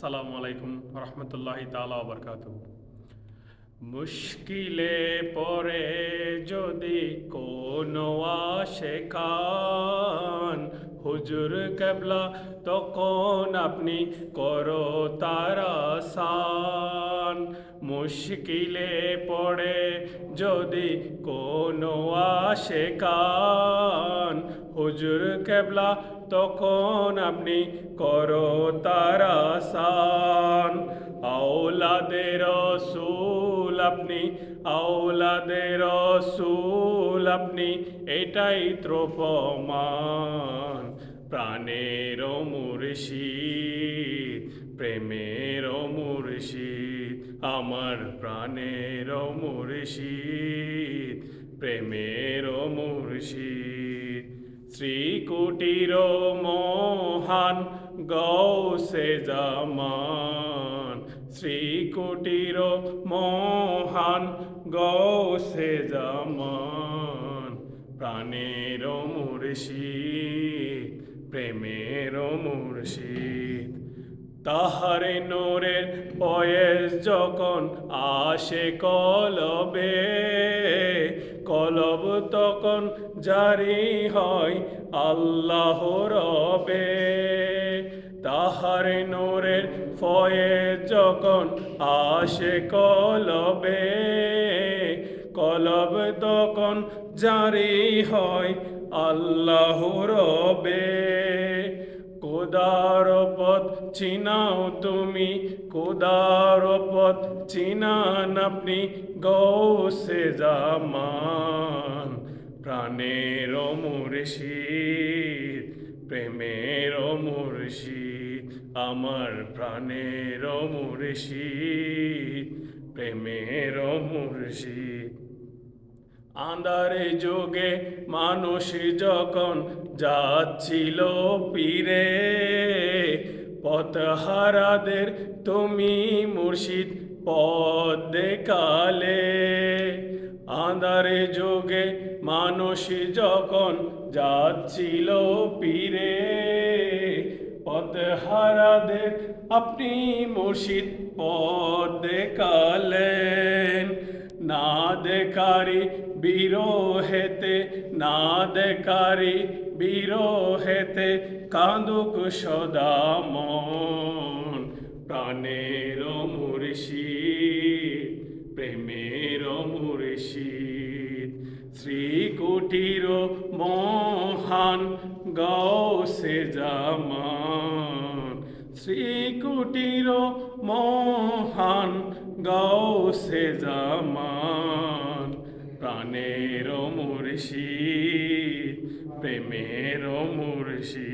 সালামু আলাইকুম রহমতুল্লাহি তালা মুশকিলে পরে যদি কোনো কান হুজুর কেবলা তখন আপনি করো তারা সান। মুশকিলে পড়ে যদি কোনো আসে কান হুজুর কেবলা, তখন আপনি করো তারা সান। আওলাদে রসুল আপনি, আওলাদে রসুল আপনি, এটাই ত্রোপমান। প্রাণের মুর্শিদ, প্রেমের মুর্শিদ, আমার প্রাণের মুর্শিদ, প্রেমের মুর্শিদ। শ্রীকুটির মোহান গৌসে জামান। শ্রীকুটির মোহান গৌসে জামান। প্রাণের মূর্ষি প্রেমের মুর্শিদ। তাহারে নোরের বয়স যখন আসে কলবে, কলব তখন জারি হয় আল্লাহ রবে। তাহারে নোরের ফয়ে যখন আসে কলবে, কলব তখন জারি হয় আল্লাহ রবে। কোদার পথ চিনাও তুমি, কোদার পথ চিনান আপনি গৌসে জামান। প্রাণের মুর্শিদ, প্রেমের মুর্শিদ, আমার প্রাণের মুর্শিদ, প্রেমের মুর্শিদ। আন্ধারে যোগে মানুষ যখন যাচ্ছিল পীরে, পথহারাদের তুমি মুর্শিদ পদ দেখালে আন্ধারে যোগে মানুষ যখন যাচ্ছিল পীরে, পথহারাদের আপনি মুর্শিদ পদ দেখালেন না দেখারি বিরোহেতে না দেখারি বিরোহেতে কান্দুক সদা মন। প্রাণের মুর্শিদ, প্রেমের মুর্শিদ, শ্রীকুটির মহান গৌসে জামান। শ্রীকুটির মহান গৌসে জামান। মুর্শিদ প্রেমের মুর্শিদ।